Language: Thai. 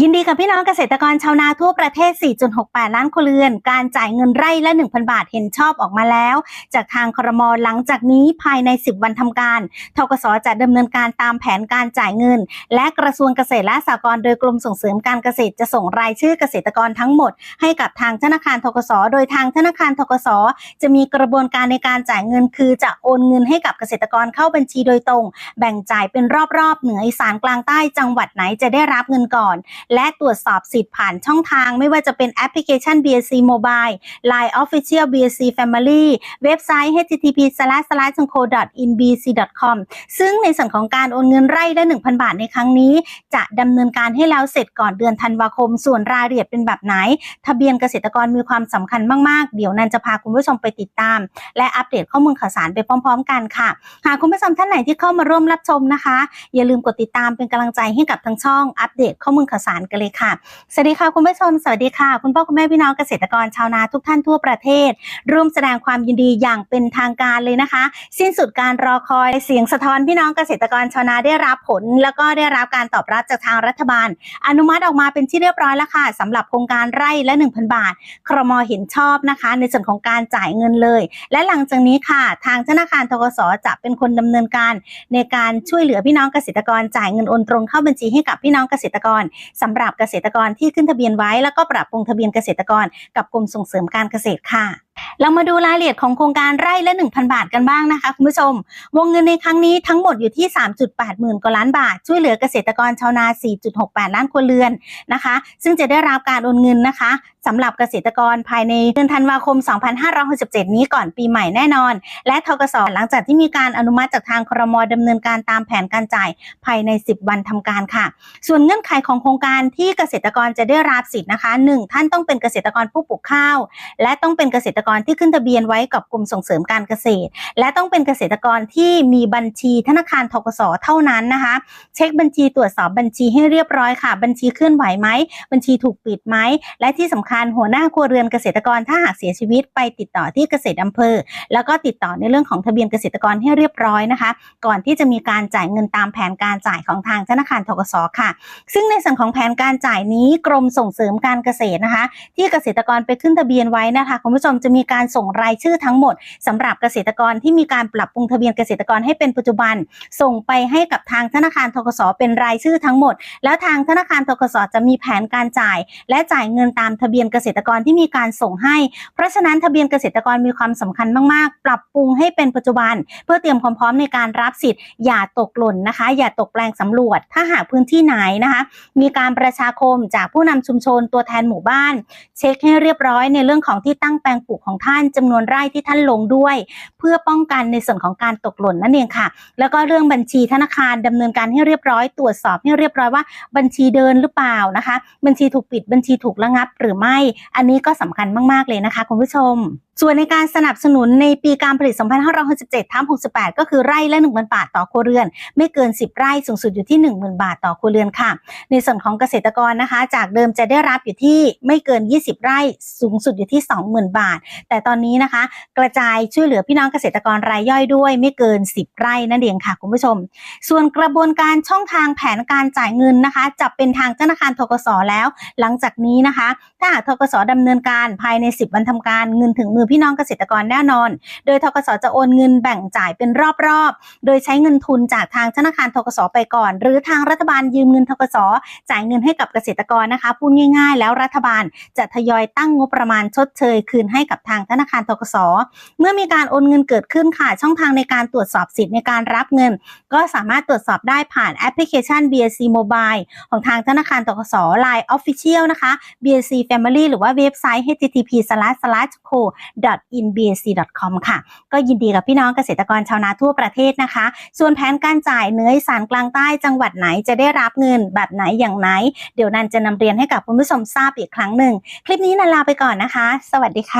ยินดีกับพี่น้องเกษตรกรชาวนาทั่วประเทศ 4.68 ล้านครัวเรือน การจ่ายเงินไร่ละ 1,000 บาทเห็นชอบออกมาแล้ว จากทางครมหลังจากนี้ภายใน 10 วันทำการทกสจะดำเนินการตามแผนการจ่ายเงิน และกระทรวงเกษตรและสหกรณ์โดยกรมส่งเสริมการเกษตรจะส่งรายชื่อเกษตรกรทั้งหมด ให้กับทางธนาคารทกส โดยทางธนาคารทกส จะมีกระบวนการในการจ่ายเงิน คือจะโอนเงินให้กับเกษตรกรเข้าบัญชีโดยตรง แบ่งจ่ายเป็นรอบๆเหนืออีสานกลางใต้จังหวัดไหนจะได้รับเงินก่อนและตรวจสอบสิทธิ์ผ่านช่องทางไม่ว่าจะเป็นแอปพลิเคชัน BSC Mobile Line Official BSC Family เว็บไซต์ http co inbc com ซึ่งในส่วนของการโอนเงินไร่ละ1,000 บาทในครั้งนี้ จะดำเนินการให้แล้วเสร็จก่อนเดือนธันวาคม ส่วนรายละเอียดเป็นแบบไหน ทะเบียนเกษตรกรมีความสำคัญมาก ๆ เดี๋ยวนันจะพาคุณผู้ชมไปติดตาม และอัปเดตข้อมูลข่าวสารไปพร้อม ๆ กันค่ะหากคุณผู้ชมท่านไหนที่เข้ามาร่วมรับชมนะคะ อย่าลืมกดติดตามเป็นกำลังใจให้กับทั้งช่องอัปเดตข้อมูลข่าวสารกันเลยค่ะ สวัสดีค่ะคุณผู้ชม สวัสดีค่ะ คุณพ่อคุณแม่พี่น้องเกษตรกรชาวนาทุกท่านทั่วประเทศ ร่วมแสดงความยินดีอย่างเป็นทางการเลยนะคะ สิ้นสุดการรอคอยเสียงสะท้อนพี่น้องเกษตรกรชาวนาได้รับผล แล้วก็ได้รับการตอบรับจากทางรัฐบาล อนุมัติออกมาเป็นที่เรียบร้อยแล้วค่ะสำหรับโครงการไร่ละ 1,000 บาท ครมเห็นชอบนะคะ ในส่วนของการจ่ายเงินเลย และหลังจากนี้ค่ะ ทางธนาคารทกสจะเป็นคนดำเนินการ ในการช่วยเหลือพี่น้องเกษตรกรจ่ายเงินโอนตรงเข้าบัญชีให้กับพี่น้องเกษตรกรสำหรับเกษตรกรที่ขึ้นทะเบียนไว้ แล้วก็ปรับปรุงทะเบียนเกษตรกรกับกรมส่งเสริมการเกษตรค่ะ เรามาดูรายละเอียดของโครงการไร่ละ 1,000 บาทกันบ้างนะคะคุณผู้ชม วงเงินในครั้งนี้ทั้งหมดอยู่ที่ 3.8 หมื่นกว่าล้านบาท ช่วยเหลือเกษตรกรชาวนา 4.68 ล้านครัวเรือนนะคะ ซึ่งจะได้รับการโอนเงินนะคะสำหรับเกษตรกรภายในเดือนธันวาคม 2567 นี้ก่อนปีใหม่แน่นอน และทกสหลังจากที่มีการอนุมัติจากทางครมดำเนินการตามแผนการจ่ายภายใน 10 วันทำการค่ะ ส่วนเงื่อนไขของโครงการที่เกษตรกรจะได้รับสิทธิ์นะคะ 1. ท่านต้องเป็นเกษตรกรผู้ปลูกข้าว และต้องเป็นเกษตรกรที่ขึ้นทะเบียนไว้กับกรมส่งเสริมการเกษตร และต้องเป็นเกษตรกรที่มีบัญชีธนาคารทกสเท่านั้นนะคะ เช็คบัญชีตรวจสอบบัญชีให้เรียบร้อยค่ะ บัญชีเคลื่อนไหวไหมบัญชีถูกปิดไหมและที่สำคัญหัวหน้าครัวเรือนเกษตรกรถ้าหากเสียชีวิตไปติดต่อที่เกษตรอำเภอ แล้วก็ติดต่อในเรื่องของทะเบียนเกษตรกรให้เรียบร้อยนะคะ ก่อนที่จะมีการจ่ายเงินตามแผนการจ่ายของทางธนาคารทกสค่ะ ซึ่งในส่วนของแผนการจ่ายนี้กรมส่งเสริมการเกษตรนะคะ ที่เกษตรกรไปขึ้นทะเบียนไว้นะคะคุณผู้ชมจะมีีการส่งรายชื่อทั้งหมดสำหรับเกษตรกรที่มีการปรับปรุงทะเบียนเกษตรกรให้เป็นปัจจุบัน ส่งไปให้กับทางธนาคารทกสเป็นรายชื่อทั้งหมด แล้วทางธนาคารทกสจะมีแผนการจ่าย และจ่ายเงินตามทะเบียนเกษตรกรที่มีการส่งให้ เพราะฉะนั้นทะเบียนเกษตรกรมีความสำคัญมากๆ ปรับปรุงให้เป็นปัจจุบัน เพื่อเตรียมความพร้อมในการรับสิทธิ์อย่าตกหล่นนะคะ อย่าตกแปลงสำรวจ ถ้าหากพื้นที่ไหนนะคะ มีการประชาคมจากผู้นำชุมชนตัวแทนหมู่บ้าน เช็คให้เรียบร้อยในเรื่องของที่ตั้งแปลงปลูกของท่านจำนวนไร่ที่ท่านลงด้วย เพื่อป้องกันในส่วนของการตกหล่นนั่นเองค่ะ แล้วก็เรื่องบัญชีธนาคารดำเนินการให้เรียบร้อยตรวจสอบให้เรียบร้อยว่าบัญชีเดินหรือเปล่านะคะ บัญชีถูกปิดบัญชีถูกระงับหรือไม่ อันนี้ก็สำคัญมาก ๆ เลยนะคะคุณผู้ชมส่วนในการสนับสนุนในปีการผลิต 2567ทับ68 ก็คือไร่ละ 1,000 บาทต่อครัวเรือน ไม่เกิน 10 ไร่สูงสุดอยู่ที่ 10,000 บาทต่อครัวเรือนค่ะ ในส่วนของเกษตรกรนะคะ จากเดิมจะได้รับอยู่ที่ไม่เกิน 20 ไร่สูงสุดอยู่ที่ 20,000 บาทแต่ตอนนี้นะคะ กระจายช่วยเหลือพี่น้องเกษตรกรรายย่อยด้วยไม่เกิน 10 ไร่นั่นเองค่ะคุณผู้ชม ส่วนกระบวนการช่องทางแผนการจ่ายเงินนะคะจะเป็นทางธนาคารทกสแล้ว หลังจากนี้นะคะ ถ้าหากทกสดำเนินการภายใน 10 วันทำการเงินถึงมือพี่น้องเกษตรกรแน่นอน โดยทกสจะโอนเงินแบ่งจ่ายเป็นรอบๆ โดยใช้เงินทุนจากทางธนาคารทกสไปก่อน หรือทางรัฐบาลยืมเงินทกสจ่ายเงินให้กับเกษตรกรนะคะพูดง่าย ๆ แล้วรัฐบาลจะทยอยตั้งงบประมาณชดเชยคืนให้กับทางธนาคารทกสเมื่อมีการโอนเงินเกิดขึ้นค่ะ ช่องทางในการตรวจสอบสิทธิ์ในการรับเงิน ก็สามารถตรวจสอบได้ผ่านแอปพลิเคชัน BSC Mobile ของทางธนาคารทกส Line Official นะคะ BSC Family หรือว่าเว็บไซต์ http co inbsc com ค่ะ ก็ยินดีกับพี่น้องเกษตรกรชาวนาทั่วประเทศนะคะ ส่วนแผนการจ่ายเนืออีสานกลางใต้จังหวัดไหนจะได้รับเงินแบบไหนอย่างไหน เดี๋ยวนันจะนำเรียนให้กับคุณผู้ชมทราบอีกครั้งหนึ่ง คลิปนี้นันลาไปก่อนนะคะ สวัสดีค่ะ